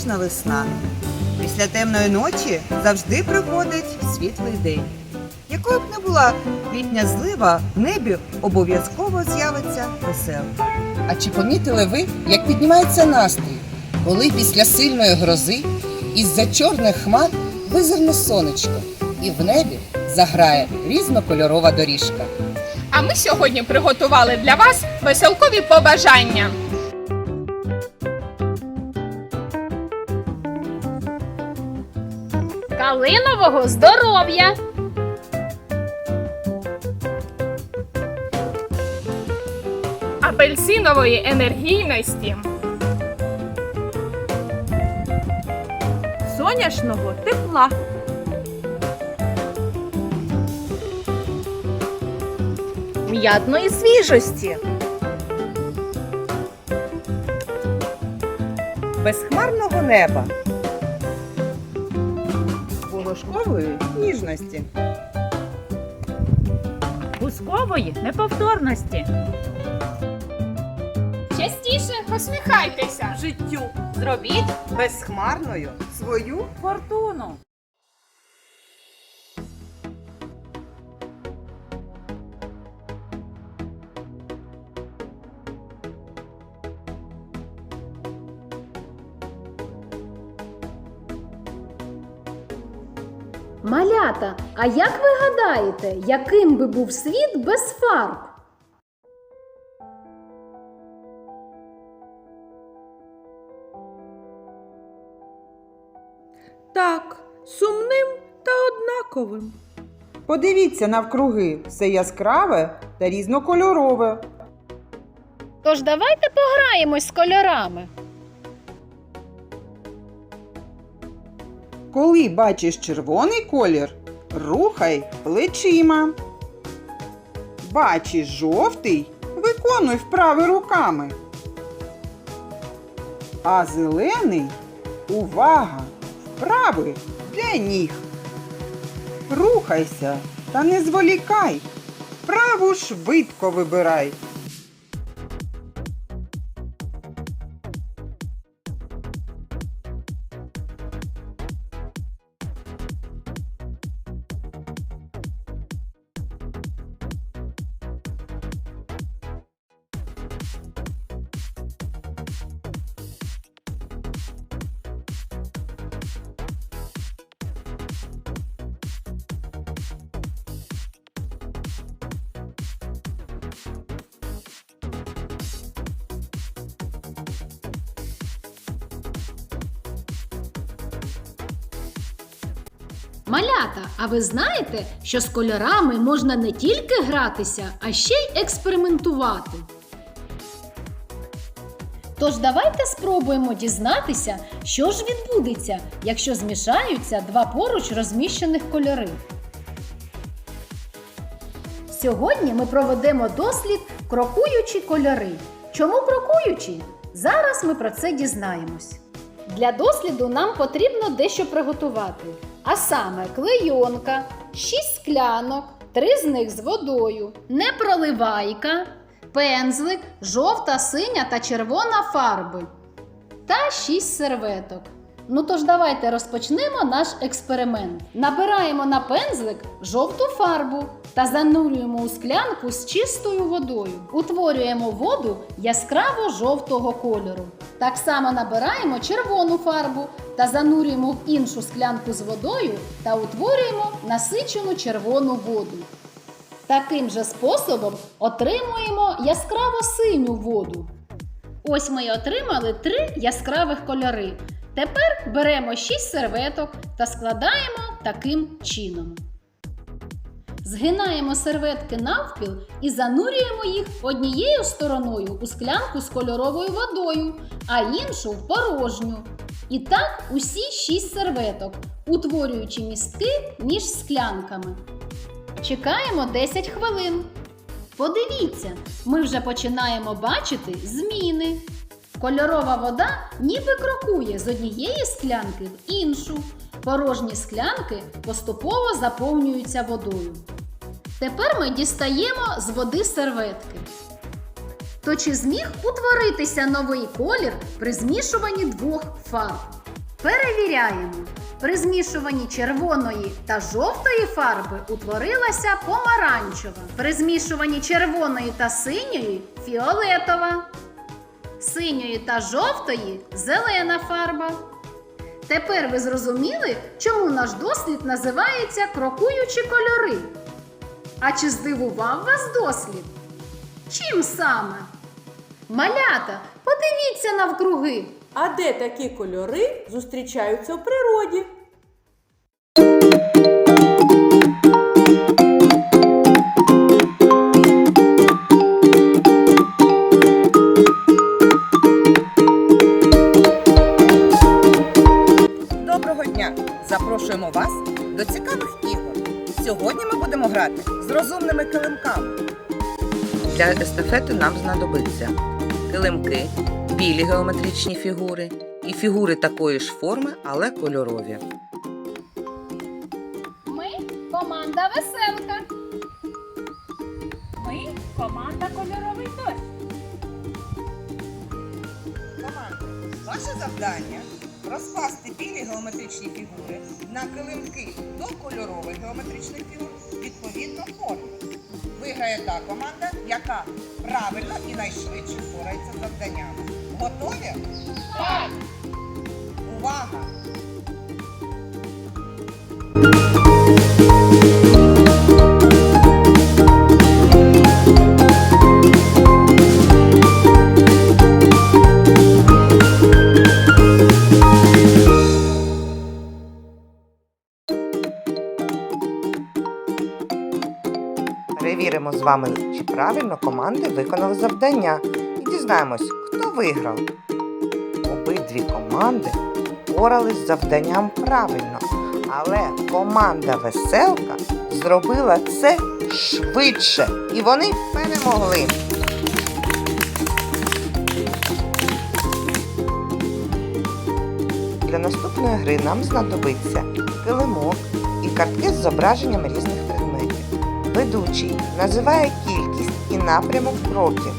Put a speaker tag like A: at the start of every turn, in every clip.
A: ніжна весна. Після темної ночі завжди приходить світлий день. Якою б не була літня злива, в небі обов'язково з'явиться веселка.
B: А чи помітили ви, як піднімається настрій, коли після сильної грози із-за чорних хмар визирне сонечко, і в небі заграє різнокольорова доріжка?
C: А ми сьогодні приготували для вас веселкові побажання.
D: Калинового здоров'я!
C: Апельсинової енергійності. Соняшного тепла.
D: М'ятної свіжості!
A: Безхмарного неба. Волошкової ніжності.
D: Бускової неповторності!
C: Частіше посміхайтеся.
D: Життю!
A: Зробіть безхмарною свою
D: Фортуну!
E: Малята, а як ви гадаєте, яким би був світ без фарб?
F: Так, сумним та однаковим.
G: Подивіться навкруги все яскраве та різнокольорове.
E: Тож давайте пограємось з кольорами.
G: Коли бачиш червоний колір, рухай плечима. Бачиш жовтий, виконуй вправи руками. А зелений увага! Вправи для ніг. Рухайся та не зволікай. Вправу швидко вибирай.
E: Малята, а ви знаєте, що з кольорами можна не тільки гратися, а ще й експериментувати. Тож давайте спробуємо дізнатися, що ж відбудеться, якщо змішаються два поруч розміщених кольори. Сьогодні ми проведемо дослід крокуючі кольори. Чому крокуючі? Зараз ми про це дізнаємось. Для досліду нам потрібно дещо приготувати. А саме клейонка, 6 склянок, 3 з них з водою, непроливайка, пензлик, жовта, синя та червона фарби та 6 серветок. Ну тож давайте розпочнемо наш експеримент. Набираємо на пензлик жовту фарбу та занурюємо у склянку з чистою водою. Утворюємо воду яскраво жовтого кольору. Так само набираємо червону фарбу та занурюємо в іншу склянку з водою та утворюємо насичену червону воду. Таким же способом отримуємо яскраво синю воду. Ось ми й отримали три яскравих кольори. Тепер беремо 6 серветок та складаємо таким чином. Згинаємо серветки навпіл і занурюємо їх однією стороною у склянку з кольоровою водою, а іншу в порожню. І так усі 6 серветок, утворюючи містки між склянками. Чекаємо 10 хвилин. Подивіться, ми вже починаємо бачити зміни. Кольорова вода ніби крокує з однієї склянки в іншу. Порожні склянки поступово заповнюються водою. Тепер ми дістаємо з води серветки. То чи зміг утворитися новий колір при змішуванні двох фарб? Перевіряємо. При змішуванні червоної та жовтої фарби утворилася помаранчева. При змішуванні червоної та синьої фіолетова. Синьої та жовтої зелена фарба. Тепер ви зрозуміли, чому наш дослід називається крокуючі кольори. А чи здивував вас дослід? Чим саме? Малята, подивіться навкруги.
F: А де такі кольори зустрічаються в природі?
B: Запрошуємо вас до цікавих ігор. Сьогодні ми будемо грати з розумними килимками. Для естафети нам знадобиться килимки, білі геометричні фігури і фігури такої ж форми, але кольорові.
C: Ми команда веселка.
D: Ми команда кольоровий дощ.
B: Команда, ваше завдання розкласти білі геометричні фігури на килимки до кольорових геометричних фігур відповідно форми. Виграє та команда, яка правильно і найшвидше впорається завданнями. Готові? Так! Перевіримо з вами, чи правильно команди виконали завдання. І дізнаємось, хто виграв. Обидві команди впорались з завданням правильно. Але команда Веселка зробила це швидше. І вони перемогли. Для наступної гри нам знадобиться килимок і картки з зображеннями різних предметів. Ведучий називає кількість і напрямок кроків.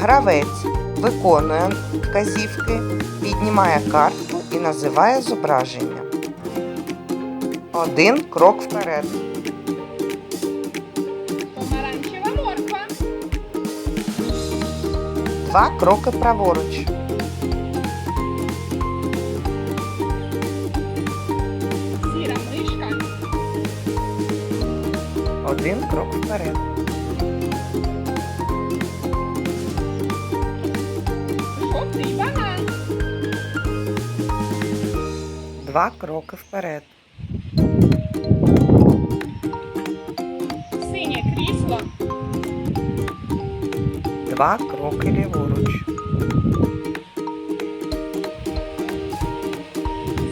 B: Гравець виконує вказівки, піднімає картку і називає зображення. Один крок вперед. Два кроки праворуч. Один крок вперед. Два кроки вперед.
C: Синє крісло.
B: Два кроки ліворуч.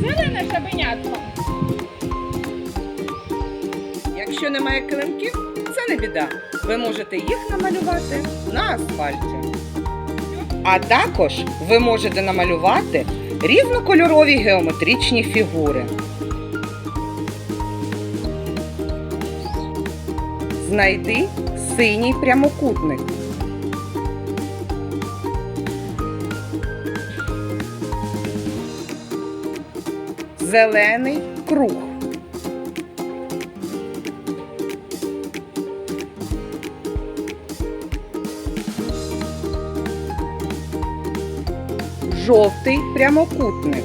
C: Зелене жабенятко.
B: Якщо немає килимків, це не біда. Ви можете їх намалювати на асфальті. А також ви можете намалювати різнокольорові геометричні фігури. Знайди синій прямокутник. Зелений круг. Жовтий прямокутник.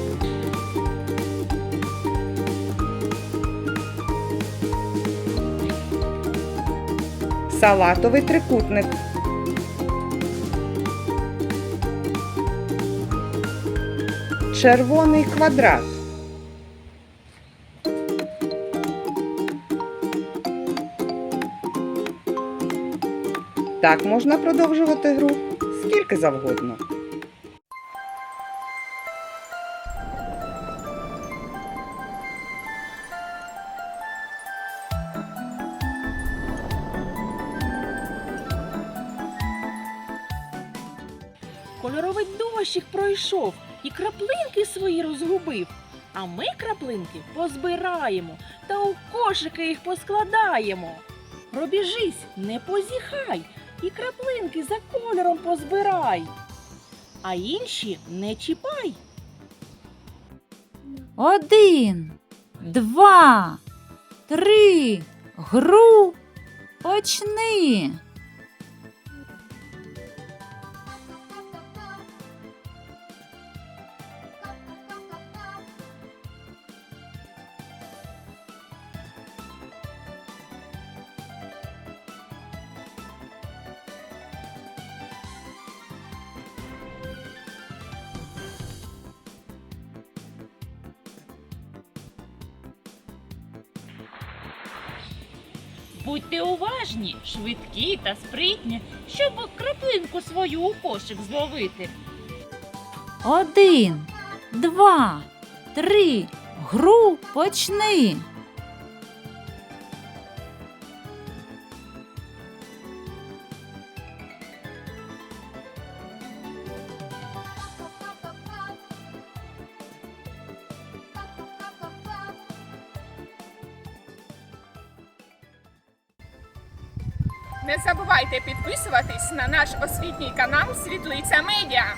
B: Салатовий трикутник. Червоний квадрат. Так можна продовжувати гру скільки завгодно.
H: Кольоровий дощик пройшов і краплинки свої розгубив. А ми краплинки позбираємо та у кошики їх поскладаємо. Пробіжись, не позіхай, і краплинки за кольором позбирай, а інші не чіпай.
I: Один, два, три. Гру почни.
J: Будьте уважні, швидкі та спритні, щоб краплинку свою у кошик зловити.
I: Один, два, три. Гру почни.
C: Не забувайте підписуватись на наш освітній канал Світлиця Медіа.